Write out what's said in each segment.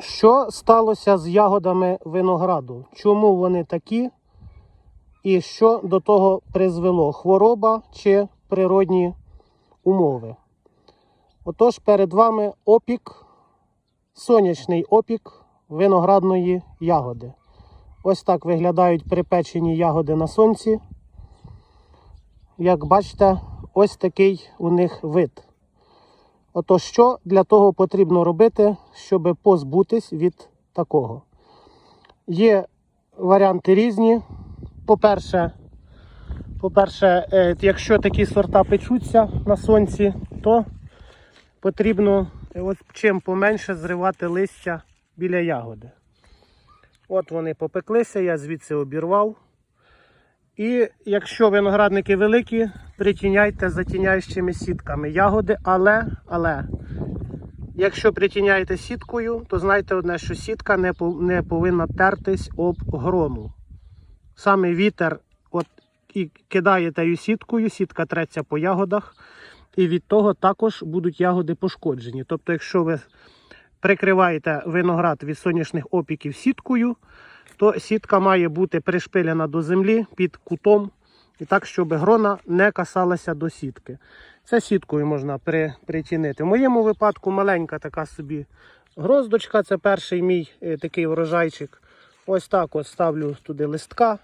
Що сталося з ягодами винограду? Чому вони такі? І що до того призвело? Хвороба чи природні умови? Отож, перед вами опік, сонячний опік виноградної ягоди. Ось так виглядають припечені ягоди на сонці. Як бачите, ось такий у них вид. Отож, що для того потрібно робити, щоб позбутись від такого? Є варіанти різні. По-перше, по-перше, е, якщо такі сорта печуться на сонці, то потрібно е, от чим поменше зривати листя біля ягоди. От вони попеклися, я звідси обірвав. І якщо виноградники великі, притіняйте затіняючими сітками ягоди, але, але якщо притіняєте сіткою, то знайте одне, що сітка не, не повинна тертись об грону. Саме вітер от, і кидає тою сіткою, сітка треться по ягодах, і від того також будуть ягоди пошкоджені. Тобто, якщо ви прикриваєте виноград від сонячних опіків сіткою, то сітка має бути пришпилена до землі під кутом, і так, щоб грона не касалася до сітки. Це сіткою можна при, притінити. В моєму випадку маленька така собі гроздочка, це перший мій е, такий врожайчик. Ось так от ставлю туди листка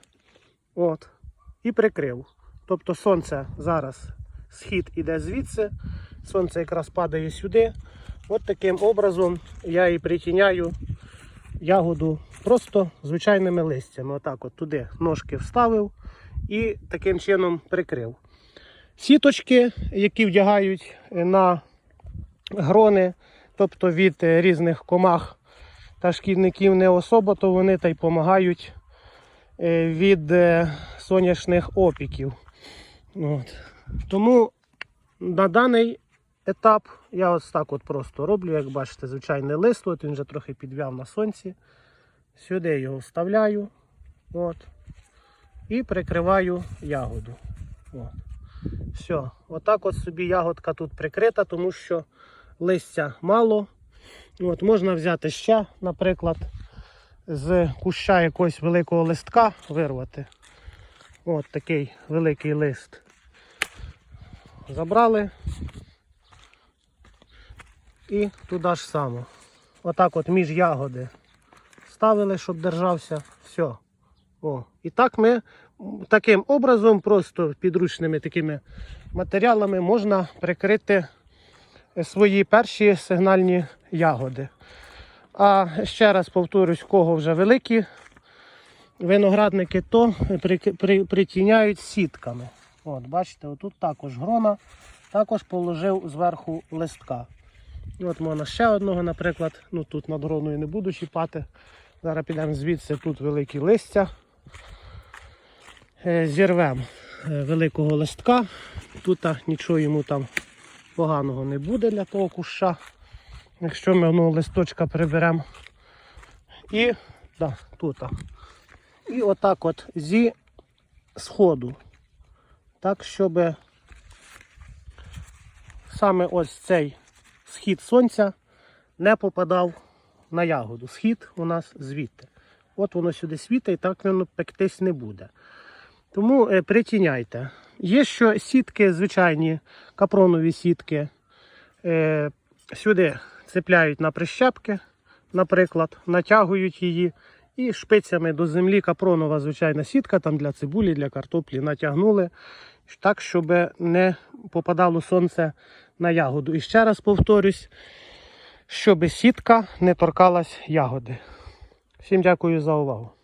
от, і прикрив. Тобто сонце зараз схід іде звідси, сонце якраз падає сюди. От таким образом я і притіняю ягоду просто звичайними листями. Отак от туди ножки вставив і таким чином прикрив. Сіточки, які вдягають е, на грони, тобто від е, різних комах та шкідників не особо, то вони та й допомагають від е, сонячних опіків. От. Тому на даний етап я ось так от просто роблю, як бачите, звичайний лист, от він вже трохи підв'яв на сонці. Сюди його вставляю от, і прикриваю ягоду. От. Все, отак от собі ягодка тут прикрита, тому що листя мало. От, можна взяти ще, наприклад, з куща якогось великого листка вирвати. От такий великий лист. Забрали і туди ж само. Отак от між ягоди ставили, щоб держався. Все. О. І так ми таким образом, просто підручними такими матеріалами можна прикрити свої перші сигнальні ягоди. А ще раз повторюсь, в кого вже великі виноградники, то при, при, притіняють сітками. От, бачите, отут також грона, також положив зверху листка. От можна ще одного, наприклад, ну тут над гроною не буду чіпати. Зараз підемо звідси, тут великі листя. Е, Зірвемо е, великого листка. Тут нічого йому там поганого не буде для того куща. Якщо ми одного листочка приберемо. І да, тут. І отак от зі сходу. Так, щоб саме ось цей схід сонця не попадав на ягоду. Схід у нас звідти. От воно сюди світить і так воно пектись не буде. Тому е, притіняйте. Є що сітки, звичайні капронові сітки, е, сюди цепляють на прищепки, наприклад, натягують її і шпицями до землі капронова звичайна сітка там для цибулі, для картоплі натягнули так, щоб не попадало сонце на ягоду. І ще раз повторюсь, щоб сітка не торкалась ягоди. Всім дякую за увагу.